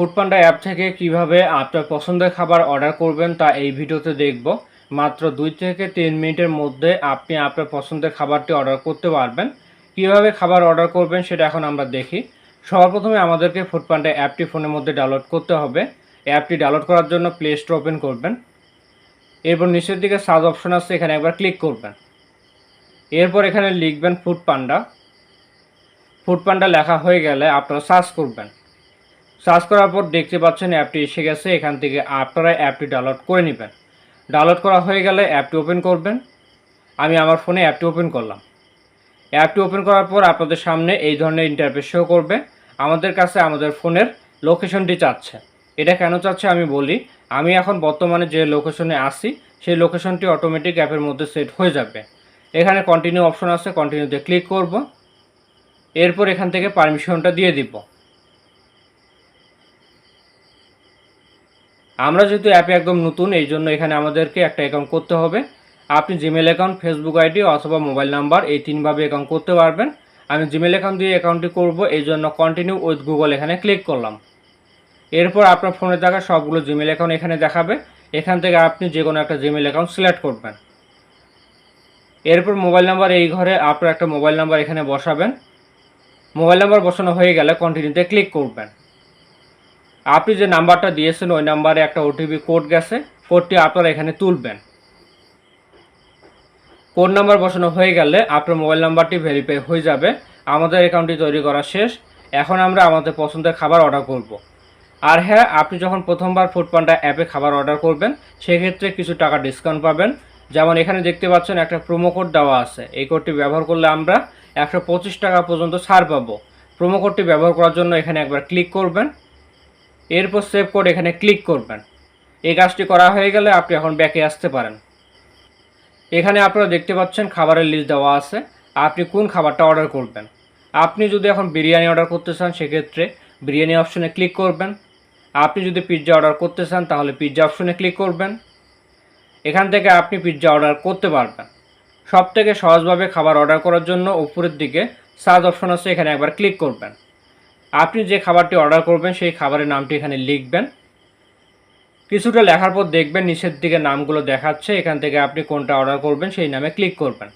Foodpanda app থেকে কীভাবে আপনার পছন্দের খাবার অর্ডার করবেন তা এই ভিডিওতে দেখব। মাত্র দুই থেকে তিন মিনিটের মধ্যে আপনি আপনার পছন্দের খাবারটি অর্ডার করতে পারবেন। কীভাবে খাবার অর্ডার করবেন সেটা এখন আমরা দেখি। সর্বপ্রথমে আমাদেরকে ফুডপান্ডা অ্যাপটি ফোনের মধ্যে ডাউনলোড করতে হবে। অ্যাপটি ডাউনলোড করার জন্য প্লে স্টোর ওপেন করবেন। এরপর নিচের দিকে সার্চ অপশন আছে, এখানে একবার ক্লিক করবেন। এরপর এখানে লিখবেন ফুড পান্ডা ফুড পান্ডা লেখা হয়ে গেলে আপনারা সার্চ করবেন। সার্চ করার পর দেখতে পাচ্ছেন অ্যাপটি এসে গেছে, এখান থেকে আপনারা অ্যাপটি ডাউনলোড করে নেবেন। ডাউনলোড করা হয়ে গেলে অ্যাপটি ওপেন করবেন। আমি আমার ফোনে অ্যাপটি ওপেন করলাম। অ্যাপটি ওপেন করার পর আপনাদের সামনে এই ধরনের ইন্টারফেস শো করবে। আমাদের কাছে আমাদের ফোনের লোকেশনটি চাচ্ছে। এটা কেন চাচ্ছে আমি বলি, আমি এখন বর্তমানে যে লোকেশনে আসি সেই লোকেশনটি অটোমেটিক অ্যাপের মধ্যে সেট হয়ে যাবে। এখানে কন্টিনিউ অপশন আছে কন্টিনিউতে ক্লিক করব। এরপর এখান থেকে পারমিশনটা দিয়ে দিব। আমরা যেহেতু অ্যাপে একদম নতুন, এই জন্য এখানে আমাদেরকে একটা অ্যাকাউন্ট করতে হবে। আপনি জিমেল অ্যাকাউন্ট ফেসবুক আইডি অথবা মোবাইল নাম্বার এই তিনভাবে অ্যাকাউন্ট করতে পারবেন। আমি জিমেল অ্যাকাউন্ট দিয়ে অ্যাকাউন্টটি করব, এই জন্য কন্টিনিউ উইথ গুগল এখানে ক্লিক করলাম। এরপর আপনার ফোনে থাকা সবগুলো জিমেল অ্যাকাউন্ট এখানে দেখাবে। এখান থেকে আপনি যে কোনো একটা জিমেল অ্যাকাউন্ট সিলেক্ট করবেন। এরপর মোবাইল নাম্বার এই ঘরে আপনার একটা মোবাইল নাম্বার এখানে বসাবেন। মোবাইল নাম্বার বসানো হয়ে গেলে কন্টিনিউতে ক্লিক করবেন। আপনি যে নাম্বারটা দিয়েছেন, ওই নাম্বারে একটা ওটিপি কোড গেছে। কোডটি আপনারা এখানে তুলবেন। কোড নাম্বার বসানো হয়ে গেলে আপনার মোবাইল নাম্বারটি ভেরিফাই হয়ে যাবে। আমাদের অ্যাকাউন্টটি তৈরি করা শেষ। এখন আমরা আমাদের পছন্দের খাবার অর্ডার করব। আর হ্যাঁ আপনি যখন প্রথমবার ফুড ফুডপান্ডা অ্যাপে খাবার অর্ডার করবেন, সেক্ষেত্রে কিছু টাকা ডিসকাউন্ট পাবেন। যেমন এখানে দেখতে পাচ্ছেন একটা প্রোমো কোড দেওয়া আছে। এই কোডটি ব্যবহার করলে আমরা একশো পঁচিশ টাকা পর্যন্ত ছাড় পাবো। প্রোমো কোডটি ব্যবহার করার জন্য এখানে একবার ক্লিক করবেন। এরপর সেভ কোড এখানে ক্লিক করবেন। এই কাজটি করা হয়ে গেলে আপনি এখন ব্যাকে আসতে পারেন। এখানে আপনারা দেখতে পাচ্ছেন খাবারের লিস্ট দেওয়া আছে। আপনি কোন খাবারটা অর্ডার করবেন। আপনি যদি এখন বিরিয়ানি অর্ডার করতে চান, সেক্ষেত্রে বিরিয়ানি অপশনে ক্লিক করবেন। আপনি যদি পিৎজা অর্ডার করতে চান, তাহলে পিৎজা অপশনে ক্লিক করবেন। এখান থেকে আপনি পিৎজা অর্ডার করতে পারবেন। সব থেকে সহজভাবে খাবার অর্ডার করার জন্য উপরের দিকে সার্চ অপশন আছে, এখানে একবার ক্লিক করবেন। আপনি যে খাবারটি অর্ডার করবেন, সেই খাবারের নামটি এখানে লিখবেন। কিছুটা লেখার পর দেখবেন নিচের দিকে নামগুলো দেখাচ্ছে, এখান থেকে আপনি কোনটা অর্ডার করবেন, সেই নামে ক্লিক করবেন।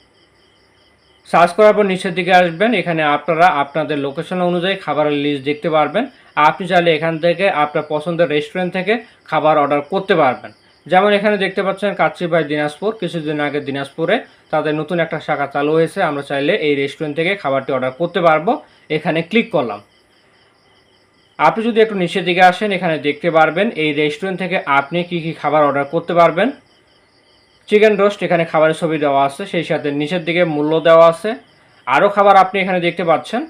সার্চ করার পর নিচের দিকে আসবেন, এখানে আপনারা আপনাদের লোকেশন অনুযায়ী খাবারের লিস্ট দেখতে পারবেন। আপনি চাইলে এখান থেকে আপনার পছন্দের রেস্টুরেন্ট থেকে খাবার অর্ডার করতে পারবেন। যেমন এখানে দেখতে পাচ্ছেন কাচ্চিবাই দিনাজপুর। কিছুদিন আগে দিনাজপুরে তাদের নতুন একটা শাখা চালু হয়েছে। আমরা চাইলে এই রেস্টুরেন্ট থেকে খাবারটি অর্ডার করতে পারব। এখানে ক্লিক করলাম। আপনি যদি একটু নিচের দিকে আসেন, এখানে দেখতে পারবেন এই রেস্টুরেন্ট থেকে আপনি কি কি খাবার অর্ডার করতে পারবেন। চিকেন রোস্ট এখানে খাবারের ছবি দেওয়া আছে, সেই সাথে নিচের দিকে মূল্য দেওয়া আছে। আরও খাবার আপনি এখানে দেখতে পাচ্ছেন।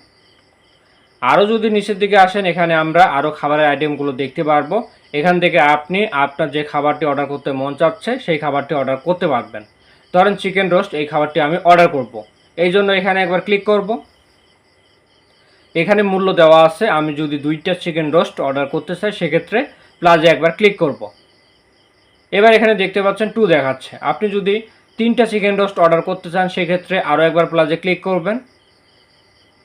আরও যদি নিচের দিকে আসেন, এখানে আমরা আরও খাবারের আইটেমগুলো দেখতে পারব। এখান থেকে আপনি আপনার যে খাবারটি অর্ডার করতে মন চাচ্ছে, সেই খাবারটি অর্ডার করতে পারবেন। ধরেন চিকেন রোস্ট এই খাবারটি আমি অর্ডার করব। এই জন্য এখানে একবার ক্লিক করব। এখানে মূল্য দেওয়া আছে, আমি যদি দুইটা চিকেন রোস্ট অর্ডার করতে চাই, সেক্ষেত্রে প্লাজে একবার ক্লিক করব। এবার এখানে দেখতে পাচ্ছেন টু দেখাচ্ছে। আপনি যদি তিনটা চিকেন রোস্ট অর্ডার করতে চান, সেক্ষেত্রে আরও একবার প্লাজে ক্লিক করবেন।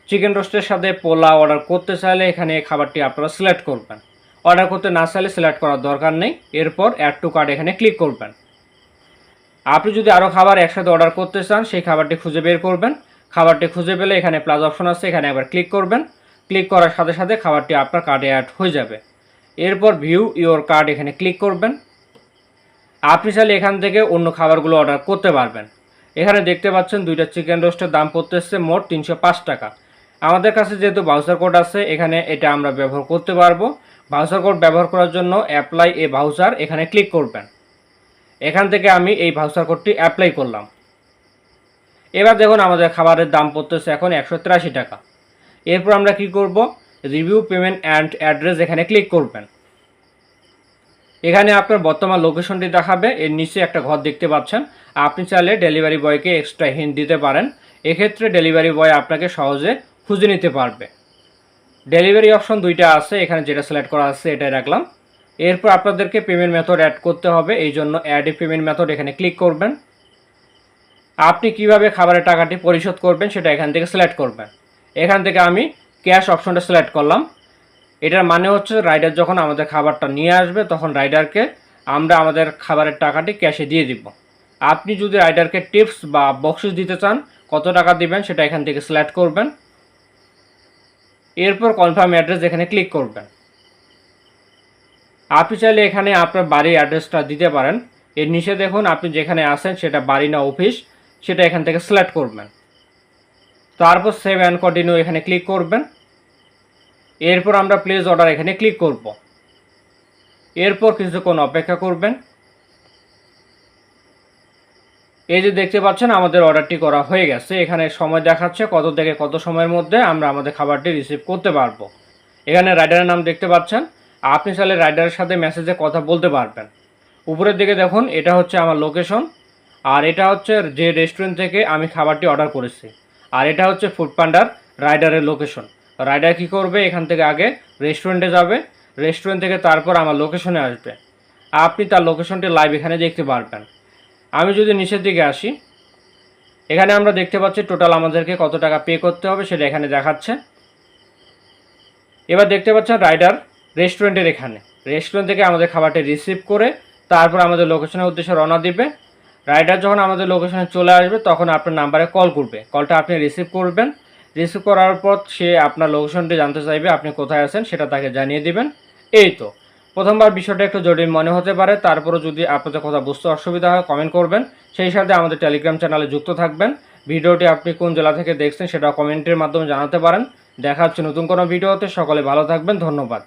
চিকেন রোস্টের সাথে পোলা অর্ডার করতে চাইলে এখানে খাবারটি আপনারা সিলেক্ট করবেন। অর্ডার করতে না চাইলে সিলেক্ট করার দরকার নেই, এরপর অ্যাড টু কার্ড এখানে ক্লিক করবেন। আপনি যদি আরও খাবার একসাথে অর্ডার করতে চান, সেই খাবারটি খুঁজে বের করবেন। খাবারটি খুঁজে পেলে এখানে প্লাস অপশন আছে, এখানে একবার ক্লিক করবেন। ক্লিক করার সাথে সাথে খাবারটি আপনার কার্ডে অ্যাড হয়ে যাবে। এরপর ভিউ ইওর কার্ড এখানে ক্লিক করবেন। আপনি চাইলে এখান থেকে অন্য খাবারগুলো অর্ডার করতে পারবেন। এখানে দেখতে পাচ্ছেন দুইটা চিকেন রোস্টের দাম পড়তেছে মোট তিনশো পাঁচ টাকা। আমাদের কাছে যেহেতু ভাউচার কোড আছে, এখানে এটা আমরা ব্যবহার করতে পারব। ভাউচার কোড ব্যবহার করার জন্য অ্যাপ্লাই এ ভাউচার এখানে ক্লিক করবেন। এখান থেকে আমি এই ভাউচার কোডটি অ্যাপ্লাই করলাম। এবার দেখুন আমাদের খাবারের দাম পড়তেছে এখন একশো তিরাশি টাকা। এরপর আমরা কি করব? রিভিউ, পেমেন্ট, অ্যান্ড অ্যাড্রেস এখানে ক্লিক করবেন। এখানে আপনার বর্তমান লোকেশনটি দেখাবে। এর নিচে একটা ঘর দেখতে পাচ্ছেন। আপনি চাইলে ডেলিভারি বয়কে এক্সট্রা হিন্ট দিতে পারেন। এক্ষেত্রে ডেলিভারি বয় আপনাকে সহজে খুঁজে নিতে পারবে। ডেলিভারি অপশন দুইটা আছে। এখানে যেটা সিলেক্ট করা আছে, এটাই রাখলাম। এরপর আপনাদেরকে পেমেন্ট মেথড অ্যাড করতে হবে। এই জন্য অ্যাড এ পেমেন্ট মেথড এখানে ক্লিক করবেন। আপনি কীভাবে খাবারের টাকাটি পরিশোধ করবেন সেটা এখান থেকে সিলেক্ট করবেন। এখান থেকে আমি ক্যাশ অপশনটা সিলেক্ট করলাম। এটার মানে হচ্ছে রাইডার যখন আমাদের খাবারটা নিয়ে আসবে, তখন রাইডারকে আমরা আমাদের খাবারের টাকাটি ক্যাশে দিয়ে দিব। আপনি যদি রাইডারকে টিপস বা বক্সিস দিতে চান, কত টাকা দিবেন সেটা এখান থেকে সিলেক্ট করবেন। এরপর কনফার্ম অ্যাড্রেস এখানে ক্লিক করবেন। আপনি চাইলে এখানে আপনার বাড়ির অ্যাড্রেসটা দিতে পারেন। এর নিচে দেখুন, আপনি যেখানে আছেন সেটা বাড়ি না অফিস সেটা এখান থেকে সিলেক্ট করবেন। তারপর সেভ অ্যান্ড কন্টিনিউ এখানে ক্লিক করবেন। এরপর আমরা প্লেস অর্ডার এখানে ক্লিক করব। এরপর কিছুক্ষণ অপেক্ষা করবেন। এই যে দেখতে পাচ্ছেন, আমাদের অর্ডারটি করা হয়ে গেছে। এখানে সময় দেখাচ্ছে কত থেকে কত সময়ের মধ্যে আমরা আমাদের খাবারটি রিসিভ করতে পারব। এখানে রাইডারের নাম দেখতে পাচ্ছেন। আপনি চাইলে রাইডারের সাথে মেসেজে কথা বলতে পারবেন। উপরের দিকে দেখুন, এটা হচ্ছে আমার লোকেশন আর এটা হচ্ছে যে রেস্টুরেন্ট থেকে আমি খাবারটি অর্ডার করেছি। আর এটা হচ্ছে ফুড পান্ডার রাইডারের লোকেশন রাইডার কি করবে? এখান থেকে আগে রেস্টুরেন্টে যাবে। রেস্টুরেন্ট থেকে তারপর আমার লোকেশনে আসবে। আপনি তার লোকেশনটি লাইভ এখানে দেখতে পারবেন। আমি যদি নিচের দিকে আসি, এখানে আমরা দেখতে পাচ্ছি টোটাল আমাদেরকে কত টাকা পে করতে হবে সেটা এখানে দেখাচ্ছে। এবার দেখতে পাচ্ছেন রাইডার রেস্টুরেন্টের এখানে। রেস্টুরেন্ট থেকে আমাদের খাবারটি রিসিভ করে তারপর আমাদের লোকেশনের উদ্দেশ্যে রওনা দিবে। রাইডার যখন আমাদের লোকেশনে চলে আসবে, তখন আপনার নাম্বারে কল করবে। কলটা আপনি রিসিভ করবেন। রিসিভ করার পর সে আপনার লোকেশনটি জানতে চাইবে আপনি কোথায় আছেন, সেটা তাকে জানিয়ে দিবেন। এই তো। প্রথমবার বিষয়টা একটু জটিল মনে হতে পারে, তারপরও যদি আপনাদের কথা বুঝতে অসুবিধা হয় কমেন্ট করবেন। সেই সাথে আমাদের টেলিগ্রাম চ্যানেলে যুক্ত থাকবেন। ভিডিওটি আপনি কোন জেলা থেকে দেখছেন, সেটা কমেন্টের মাধ্যমে জানাতে পারেন। দেখা হচ্ছে নতুন কোনো ভিডিওতে। সকলে ভালো থাকবেন, ধন্যবাদ।